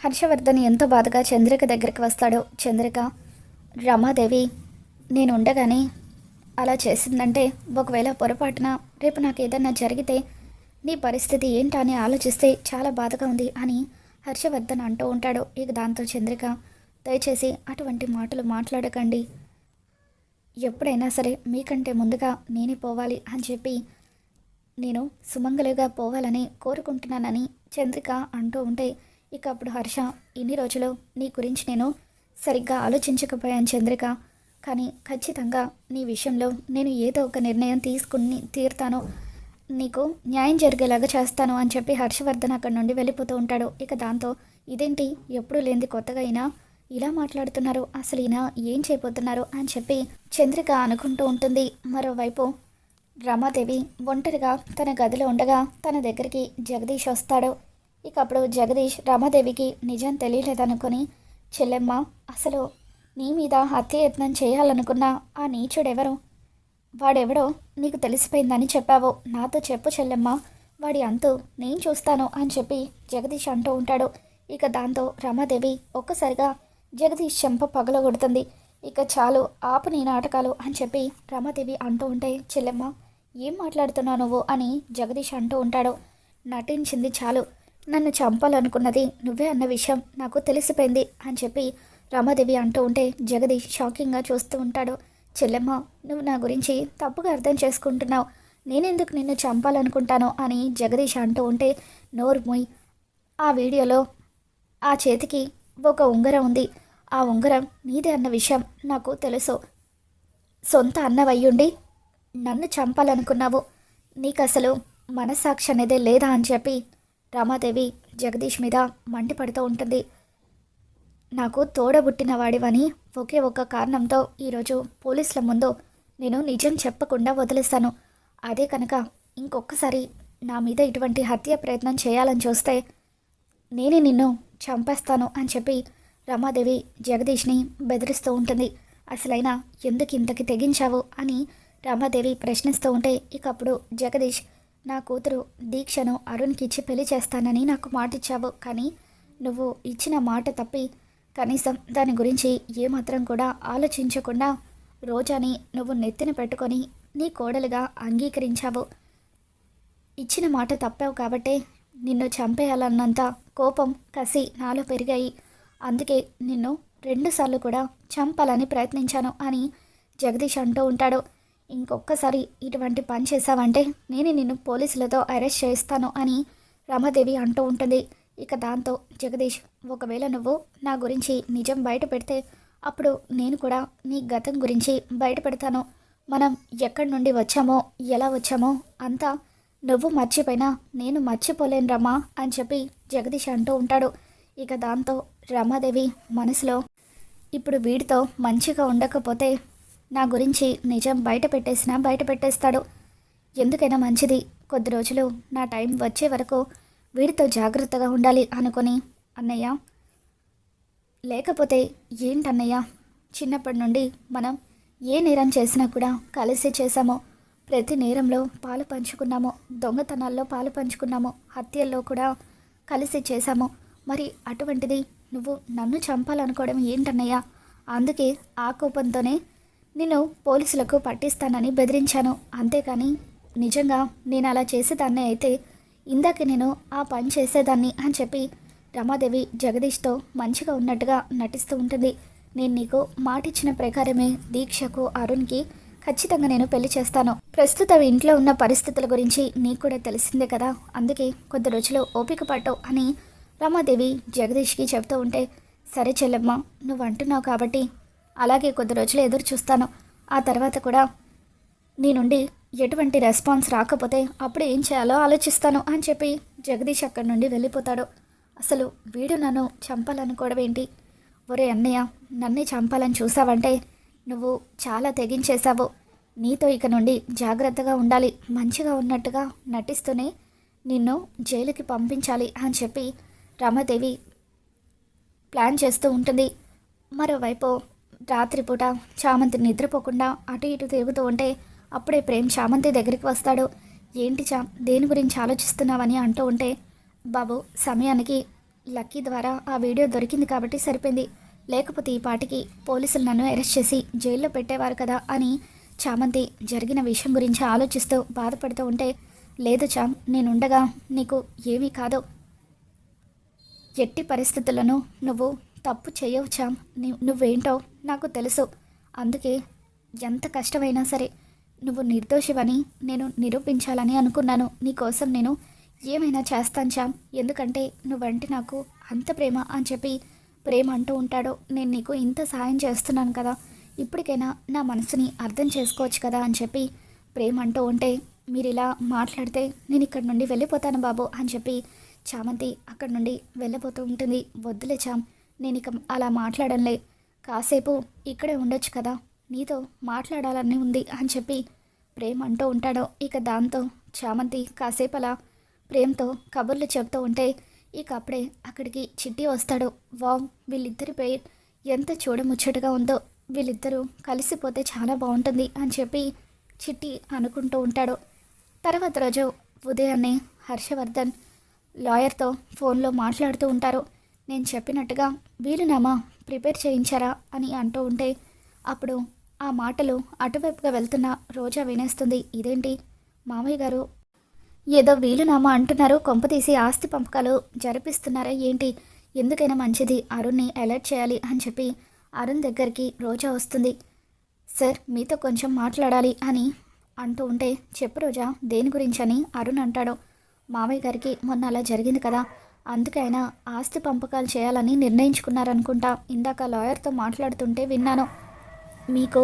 హర్షవర్ధన్ ఎంతో బాధగా చంద్రిక దగ్గరికి వస్తాడు. చంద్రిక రమాదేవి నేను ఉండగానే అలా చేసిందంటే ఒకవేళ పొరపాటున రేపు నాకు ఏదన్నా జరిగితే నీ పరిస్థితి ఏంటా అని ఆలోచిస్తే చాలా బాధగా ఉంది అని హర్షవర్ధన్ అంటూ ఉంటాడు. ఇక దాంతో చంద్రిక దయచేసి అటువంటి మాటలు మాట్లాడకండి. ఎప్పుడైనా సరే మీకంటే ముందుగా నేనే పోవాలి అని చెప్పి నేను సుమంగలిగా పోవాలని కోరుకుంటున్నానని చంద్రిక అంటూ ఉంటే ఇక అప్పుడు హర్ష ఇన్ని రోజులు నీ గురించి నేను సరిగ్గా ఆలోచించకపోయాను చంద్రిక. కానీ ఖచ్చితంగా నీ విషయంలో నేను ఏదో ఒక నిర్ణయం తీసుకుని తీరుతాను. నీకు న్యాయం జరిగేలాగా చేస్తాను అని చెప్పి హర్షవర్ధన్ అక్కడి నుండి వెళ్ళిపోతూ ఉంటాడు. ఇక దాంతో ఇదేంటి? ఎప్పుడు లేనిది కొత్తగా అయినా? ఇలా మాట్లాడుతున్నారు. అసలు ఈయన ఏం చేయబోతున్నారు? అని చెప్పి చంద్రిక అనుకుంటూ ఉంటుంది. మరోవైపు రమాదేవి ఒంటరిగా తన గదిలో ఉండగా తన దగ్గరికి జగదీష్ వస్తాడు. ఇక అప్పుడు జగదీష్ రమాదేవికి నిజం తెలియలేదనుకుని చెల్లెమ్మ అసలు నీ మీద హత్యయత్నం చేయాలనుకున్న ఆ నీచుడెవరు? వాడెవడో నీకు తెలిసిపోయిందని చెప్పావు. నాతో చెప్పు చెల్లెమ్మ. వాడి అంతు నేను చూస్తాను అని చెప్పి జగదీష్ అంటూ ఉంటాడు. ఇక దాంతో రమాదేవి ఒక్కసారిగా జగదీష్ చెంప పగలగొడుతుంది. ఇక చాలు ఆపు నీ నాటకాలు అని చెప్పి రమాదేవి అంటూ ఉంటే చెల్లెమ్మ ఏం మాట్లాడుతున్నావు నువ్వు? అని జగదీష్ అంటూ ఉంటాడు. నటించింది చాలు. నన్ను చంపాలనుకున్నది నువ్వే అన్న విషయం నాకు తెలిసిపోయింది అని చెప్పి రమాదేవి అంటూ ఉంటే జగదీష్ షాకింగ్గా చూస్తూ ఉంటాడు. చెల్లెమ్మ నువ్వు నా గురించి తప్పుగా అర్థం చేసుకుంటున్నావు. నేనెందుకు నిన్ను చంపాలనుకుంటాను? అని జగదీష్ అంటూ ఉంటే నోరు మొయ్. ఆ వీడియోలో ఆ చేతికి ఒక ఉంగరం ఉంది. ఆ ఉంగరం నీదే అన్న విషయం నాకు తెలుసు. సొంత అన్నవయ్యుండి నన్ను చంపాలనుకున్నావు. నీకు అసలు మనస్సాక్షి అనేదే లేదా అని చెప్పి రమాదేవి జగదీష్ మీద మండిపడుతూ ఉంటుంది. నాకు తోడబుట్టిన వాడివని ఒకే ఒక్క కారణంతో ఈరోజు పోలీసుల ముందు నేను నిజం చెప్పకుండా వదిలేస్తాను. అదే కనుక ఇంకొకసారి నా మీద ఇటువంటి హత్య ప్రయత్నం చేయాలని చూస్తే నేనే నిన్ను చంపేస్తాను అని చెప్పి రమాదేవి జగదీష్ని బెదిరిస్తూ ఉంటుంది. అసలైనా ఎందుకు ఇంతకి తెగించావు అని రమాదేవి ప్రశ్నిస్తూ ఉంటే ఇకప్పుడు జగదీష్ నా కూతురు దీక్షను అరుణ్కి ఇచ్చి పెళ్ళి చేస్తానని నాకు మాట ఇచ్చావు కానీ నువ్వు ఇచ్చిన మాట తప్పి కనీసం దాని గురించి ఏమాత్రం కూడా ఆలోచించకుండా రోజాని నువ్వు నెత్తిన పెట్టుకొని నీ కోడలుగా అంగీకరించావు. ఇచ్చిన మాట తప్పావు కాబట్టే నిన్ను చంపేయాలన్నంత కోపం కసి నాలో పెరిగాయి. అందుకే నిన్ను రెండుసార్లు కూడా చంపాలని ప్రయత్నించాను అని జగదీష్ అంటూ ఉంటాడు. ఇంకొకసారి ఇటువంటి పని చేశావంటే నేను నిన్ను పోలీసులతో అరెస్ట్ చేస్తాను అని రమాదేవి అంటూ ఉంటుంది. ఇక దాంతో జగదీష్ ఒకవేళ నువ్వు నా గురించి నిజం బయట పెడితే అప్పుడు నేను కూడా నీ గతం గురించి బయట పెడతాను. మనం ఎక్కడి నుండి వచ్చామో ఎలా వచ్చామో అంతా నువ్వు మర్చిపోయినా నేను మర్చిపోలేను రమా అని చెప్పి జగదీష్ అంటూ ఉంటాడు. ఇక దాంతో రమాదేవి మనసులో ఇప్పుడు వీడితో మంచిగా ఉండకపోతే నా గురించి నిజం బయట పెట్టేసినా బయట పెట్టేస్తాడు. ఎందుకైనా మంచిది. కొద్ది రోజులు నా టైం వచ్చే వరకు వీడితో జాగ్రత్తగా ఉండాలి అనుకొని. అన్నయ్య లేకపోతే ఏంటన్నయ్య? చిన్నప్పటి నుండి మనం ఏ నేరం చేసినా కూడా కలిసి చేశాము. ప్రతి నేరంలో పాలు పంచుకున్నాము. దొంగతనాల్లో పాలు పంచుకున్నాము. హత్యల్లో కూడా కలిసి చేశాము. మరి అటువంటిది నువ్వు నన్ను చంపాలనుకోవడం ఏంటన్నయ్య? అందుకే ఆ కోపంతోనే నేను పోలీసులకు పట్టిస్తానని బెదిరించాను. అంతేకాని నిజంగా నేను అలా చేసేదాన్ని అయితే ఇందాక నేను ఆ పని చేసేదాన్ని అని చెప్పి రమాదేవి జగదీష్తో మంచిగా ఉన్నట్టుగా నటిస్తూ ఉంటుంది. నేను నీకు మాటిచ్చిన ప్రకారమే దీక్షకు అరుణ్కి ఖచ్చితంగా నేను పెళ్ళి చేస్తాను. ప్రస్తుతం ఇంట్లో ఉన్న పరిస్థితుల గురించి నీకు కూడా తెలిసిందే కదా. అందుకే కొద్ది రోజులు ఓపిక పట్టు అని రమాదేవి జగదీష్కి చెబుతూ ఉంటే సరే చెల్లెమ్మ నువ్వు అంటున్నావు కాబట్టి అలాగే కొద్ది రోజులు ఎదురు చూస్తాను. ఆ తర్వాత కూడా నీ నుండి ఎటువంటి రెస్పాన్స్ రాకపోతే అప్పుడు ఏం చేయాలో ఆలోచిస్తాను అని చెప్పి జగదీష్ అక్కడి నుండి వెళ్ళిపోతాడు. అసలు వీడు నన్ను చంపాలనుకోవడం ఏంటి? ఒరే అన్నయ్య నన్నే చంపాలని చూసావంటే నువ్వు చాలా తెగించేశావు. నీతో ఇక నుండి జాగ్రత్తగా ఉండాలి మంచిగా ఉన్నట్టుగా నటిస్తూనే నిన్ను జైలుకి పంపించాలి అని చెప్పి రమాదేవి ప్లాన్ చేస్తూ ఉంటుంది. మరోవైపు రాత్రిపూట చామంతి నిద్రపోకుండా అటు ఇటు తిరుగుతూ ఉంటే అప్పుడే ప్రేమ్ చామంతి దగ్గరికి వస్తాడు. ఏంటి చా దేని గురించి ఆలోచిస్తున్నావని అంటూ ఉంటే బాబు సమయానికి లక్కీ ద్వారా ఆ వీడియో దొరికింది కాబట్టి సరిపోయింది. లేకపోతే ఈ పాటికి పోలీసులు నన్ను అరెస్ట్ చేసి జైల్లో పెట్టేవారు కదా అని చామంతి జరిగిన విషయం గురించి ఆలోచిస్తూ బాధపడుతూ ఉంటే లేదు చామ్ నేనుండగా నీకు ఏమీ కాదు. ఎట్టి పరిస్థితులను నువ్వు తప్పు చేయవు చామ్ నువ్వేంటో నాకు తెలుసు. అందుకే ఎంత కష్టమైనా సరే నువ్వు నిర్దోషివని నేను నిరూపించాలని అనుకున్నాను. నీకోసం నేను ఏమైనా చేస్తాను చామ్ ఎందుకంటే నువ్వంటే నాకు అంత ప్రేమ అని చెప్పి ప్రేమ అంటూ ఉంటాడో నేను నీకు ఇంత సాయం చేస్తున్నాను కదా. ఇప్పటికైనా నా మనసుని అర్థం చేసుకోవచ్చు కదా అని చెప్పి ప్రేమ అంటూ ఉంటే మీరు ఇలా మాట్లాడితే నేను ఇక్కడ నుండి వెళ్ళిపోతాను బాబు అని చెప్పి చామంతి అక్కడి నుండి వెళ్ళిపోతూ ఉంటుంది. వద్దులే చామ్ నేను ఇక అలా మాట్లాడంలే. కాసేపు ఇక్కడే ఉండొచ్చు కదా. నీతో మాట్లాడాలని ఉంది అని చెప్పి ప్రేమ్ అంటూ ఉంటాడో. ఇక దాంతో చామంతి కాసేపు అలా ప్రేమ్తో కబుర్లు చెప్తూ ఉంటే ఇక అప్పుడే అక్కడికి చిట్టి వస్తాడు. వావ్ వీళ్ళిద్దరి పేరు ఎంత చూడముచ్చటగా ఉందో. వీళ్ళిద్దరూ కలిసిపోతే చాలా బాగుంటుంది అని చెప్పి చిట్టి అనుకుంటూ ఉంటాడు. తర్వాత రోజు ఉదయాన్నే హర్షవర్ధన్ లాయర్తో ఫోన్లో మాట్లాడుతూ ఉంటారు. నేను చెప్పినట్టుగా వీలునామా ప్రిపేర్ చేయించారా? అని అంటూ ఉంటే అప్పుడు ఆ మాటలు అటువైపుగా వెళ్తున్న రోజా వినేస్తుంది ఇదేంటి? మామయ్య గారు ఏదో వీలునామా అంటున్నారు కొంపతీసి ఆస్తి పంపకాలు జరిపిస్తున్నారా ఏంటి? ఎందుకైనా మంచిది అరుణ్ని అలర్ట్ చేయాలి అని చెప్పి అరుణ్ దగ్గరికి రోజా వస్తుంది. సార్ మీతో కొంచెం మాట్లాడాలి అని అంటూ ఉంటే చెప్పు రోజా దేని గురించి అని అరుణ్ అంటాడు. మామయ్య గారికి మొన్న అలా జరిగింది కదా అందుకైనా ఆస్తి పంపకాలు చేయాలని నిర్ణయించుకున్నారనుకుంటా ఇందాక లాయర్తో మాట్లాడుతుంటే విన్నాను. మీకు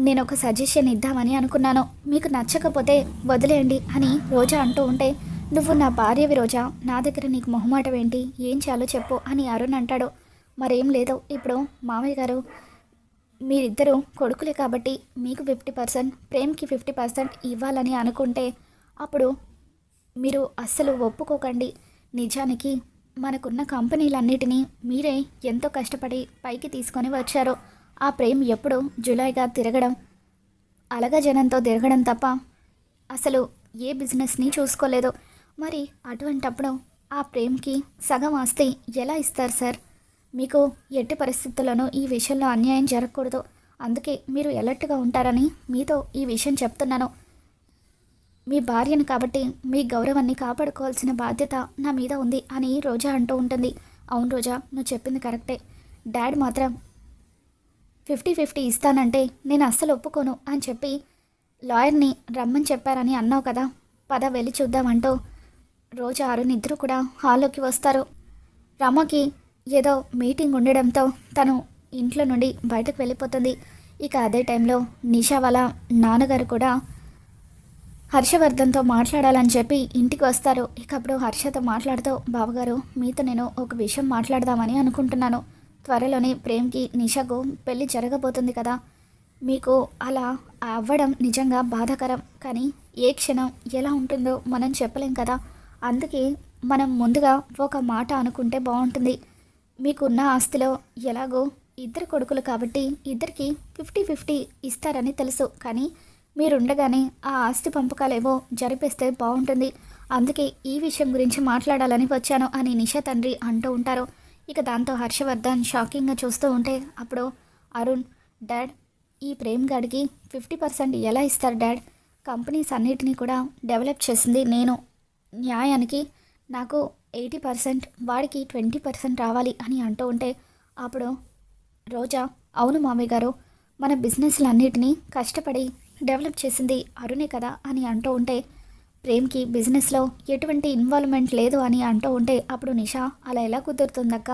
నేను ఒక సజెషన్ ఇద్దామని అనుకున్నాను. మీకు నచ్చకపోతే వదిలేయండి అని రోజా అంటూ ఉంటే నువ్వు నా భార్యవి రోజా. నా దగ్గర నీకు మొహమాటం ఏంటి ఏం చేయాలో చెప్పు అని అరుణ్ అంటాడు. మరేం లేదు. ఇప్పుడు మామయ్య గారు మీరిద్దరూ కొడుకులే కాబట్టి మీకు ఫిఫ్టీ పర్సెంట్ ప్రేమ్కి ఫిఫ్టీ పర్సెంట్ ఇవ్వాలని అనుకుంటే అప్పుడు మీరు అస్సలు ఒప్పుకోకండి. నిజానికి మనకున్న కంపెనీలన్నిటినీ మీరే ఎంతో కష్టపడి పైకి తీసుకొని వచ్చారో. ఆ ప్రేమ్ ఎప్పుడు జులైగా తిరగడం అలగ జనంతో తిరగడం తప్ప అసలు ఏ బిజినెస్ని చూసుకోలేదు. మరి అటువంటప్పుడు ఆ ప్రేమ్కి సగం ఆస్తి ఎలా ఇస్తారు సార్? మీకు ఎట్టి పరిస్థితుల్లోనూ ఈ విషయంలో అన్యాయం జరగకూడదు. అందుకే మీరు ఎలర్ట్గా ఉంటారని మీతో ఈ విషయం చెప్తున్నాను. మీ భార్యను కాబట్టి మీ గౌరవాన్ని కాపాడుకోవాల్సిన బాధ్యత నా మీద ఉంది అని రోజా అంటూ ఉంటుంది. అవును రోజా నువ్వు చెప్పింది కరెక్టే. డాడ్ మాత్రం ఫిఫ్టీ ఫిఫ్టీ ఇస్తానంటే నేను అస్సలు ఒప్పుకోను అని చెప్పి లాయర్ని రమ్మని చెప్పారని అన్నావు కదా పద వెళ్ళి చూద్దామంటూ రోజా అరుణ్ ఇద్దరు కూడా హాల్లోకి వస్తారు. రమకి ఏదో మీటింగ్ ఉండడంతో తను ఇంట్లో నుండి బయటకు వెళ్ళిపోతుంది. ఇక అదే టైంలో నిషా వాళ్ళ నాన్నగారు కూడా హర్షవర్ధన్తో మాట్లాడాలని చెప్పి ఇంటికి వస్తారు. ఇక అప్పుడు హర్షతో మాట్లాడుతూ బావగారు మీతో నేను ఒక విషయం మాట్లాడదామని అనుకుంటున్నాను. త్వరలోనే ప్రేమ్కి నిషకు పెళ్ళి జరగబోతుంది కదా. మీకు అలా అవ్వడం నిజంగా బాధాకరం. కానీ ఏ క్షణం ఎలా ఉంటుందో మనం చెప్పలేం కదా. అందుకే మనం ముందుగా ఒక మాట అనుకుంటే బాగుంటుంది. మీకున్న ఆస్తిలో ఎలాగో ఇద్దరు కొడుకులు కాబట్టి ఇద్దరికి ఫిఫ్టీ ఫిఫ్టీ ఇస్తారని తెలుసు. కానీ మీరుండగానే ఆ ఆస్తి పంపకాలేవో జరిపిస్తే బాగుంటుంది అందుకే ఈ విషయం గురించి మాట్లాడాలని వచ్చాను అని నిషా తండ్రి అంటూ ఉంటారు. ఇక దాంతో హర్షవర్ధన్ షాకింగ్గా చూస్తూ ఉంటే అప్పుడు అరుణ్ డాడ్ ఈ ప్రేమ్ గాడికి ఫిఫ్టీ పర్సెంట్ ఎలా ఇస్తారు డాడ్? కంపెనీస్ అన్నిటినీ కూడా డెవలప్ చేసింది నేను. న్యాయానికి నాకు ఎయిటీ పర్సెంట్ వాడికి ట్వంటీ పర్సెంట్ రావాలి అని అంటూ ఉంటే అప్పుడు రోజా అవును మామయ్య గారు మన బిజినెస్లన్నిటినీ కష్టపడి డెవలప్ చేసింది అరుణే కదా అని అంటూ ఉంటే ప్రేమ్కి బిజినెస్లో ఎటువంటి ఇన్వాల్వ్మెంట్ లేదు అని అంటూ ఉంటే అప్పుడు నిషా అలా ఎలా కుదురుతుందక్క?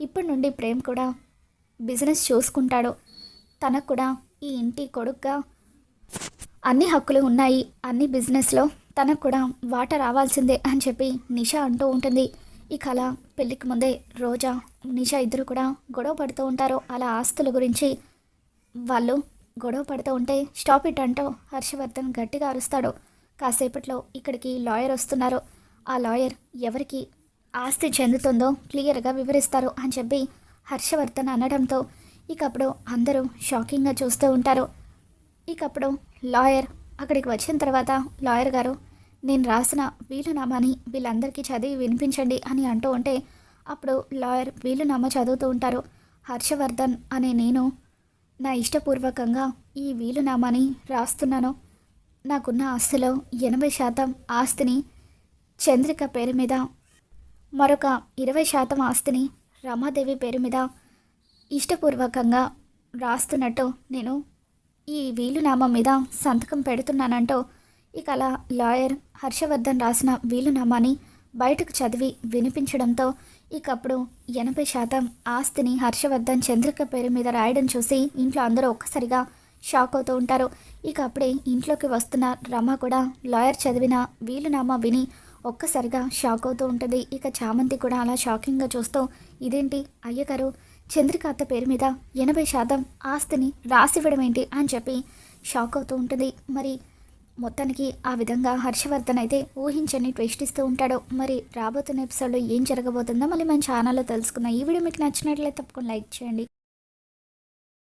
ఇప్పటి నుండి ప్రేమ్ కూడా బిజినెస్ చూసుకుంటాడు. తనకు కూడా ఈ ఇంటి కొడుకుగా అన్ని హక్కులు ఉన్నాయి. అన్ని బిజినెస్లో తనకు కూడా వాటా రావాల్సిందే అని చెప్పి నిషా అంటూ ఉంటుంది. ఈ కళ పెళ్ళికి ముందే రోజా నిషా ఇద్దరు కూడా గొడవ పడుతూ ఉంటారు. అలా ఆస్తుల గురించి వాళ్ళు గొడవ పడుతూ ఉంటే స్టాప్ ఇట్ అంటూ హర్షవర్ధన్ గట్టిగా అరుస్తాడు. కాసేపట్లో ఇక్కడికి లాయర్ వస్తున్నారు. ఆ లాయర్ ఎవరికి ఆస్తి చెందుతుందో క్లియర్గా వివరిస్తారు అని చెప్పి హర్షవర్ధన్ అనడంతో ఇక అప్పుడు అందరూ షాకింగ్గా చూస్తూ ఉంటారు. ఇక అప్పుడు లాయర్ అక్కడికి వచ్చిన తర్వాత లాయర్ గారు నేను రాసిన వీలునామాని వీళ్ళందరికీ చదివి వినిపించండి అని అంటూ ఉంటే అప్పుడు లాయర్ వీలునామా చదువుతూ ఉంటారు. హర్షవర్ధన్ అనే నేను నా ఇష్టపూర్వకంగా ఈ వీలునామాని రాస్తున్నాను. నాకున్న ఆస్తిలో ఎనభై శాతం ఆస్తిని చంద్రిక పేరు మీద మరొక ఇరవై శాతం ఆస్తిని రమాదేవి పేరు మీద ఇష్టపూర్వకంగా రాస్తున్నట్టు నేను ఈ వీలునామా మీద సంతకం పెడుతున్నానంటూ ఇక అలా లాయర్ హర్షవర్ధన్ రాసిన వీలునామాని బయటకు చదివి వినిపించడంతో ఇకప్పుడు ఎనభై శాతం ఆస్తిని హర్షవర్ధన్ చంద్రిక పేరు మీద రాయడం చూసి ఇంట్లో అందరూ ఒక్కసారిగా షాక్ అవుతూ ఉంటారు. ఇక అప్పుడే ఇంట్లోకి వస్తున్న రమ కూడా లాయర్ చదివిన వీలునామా విని ఒక్కసారిగా షాక్ అవుతూ ఉంటుంది. ఇక చామంతి కూడా అలా షాకింగ్గా చూస్తూ ఇదేంటి అయ్యగారు చంద్రిక అత్త పేరు మీద ఎనభై శాతం ఆస్తిని రాసివ్వడం ఏంటి అని చెప్పి షాక్ అవుతూ ఉంటుంది. మరి మొత్తానికి ఆ విధంగా హర్షవర్ధన్ అయితే ఊహించని ట్విస్ట్ ఇస్తూ ఉంటాడు. మరి రాబోతున్న ఎపిసోడ్లో ఏం జరగబోతుందో మళ్ళీ మన ఛానల్లో తెలుసుకుందాం. ఈ వీడియో మీకు నచ్చినట్లయితే తప్పకుండా లైక్ చేయండి.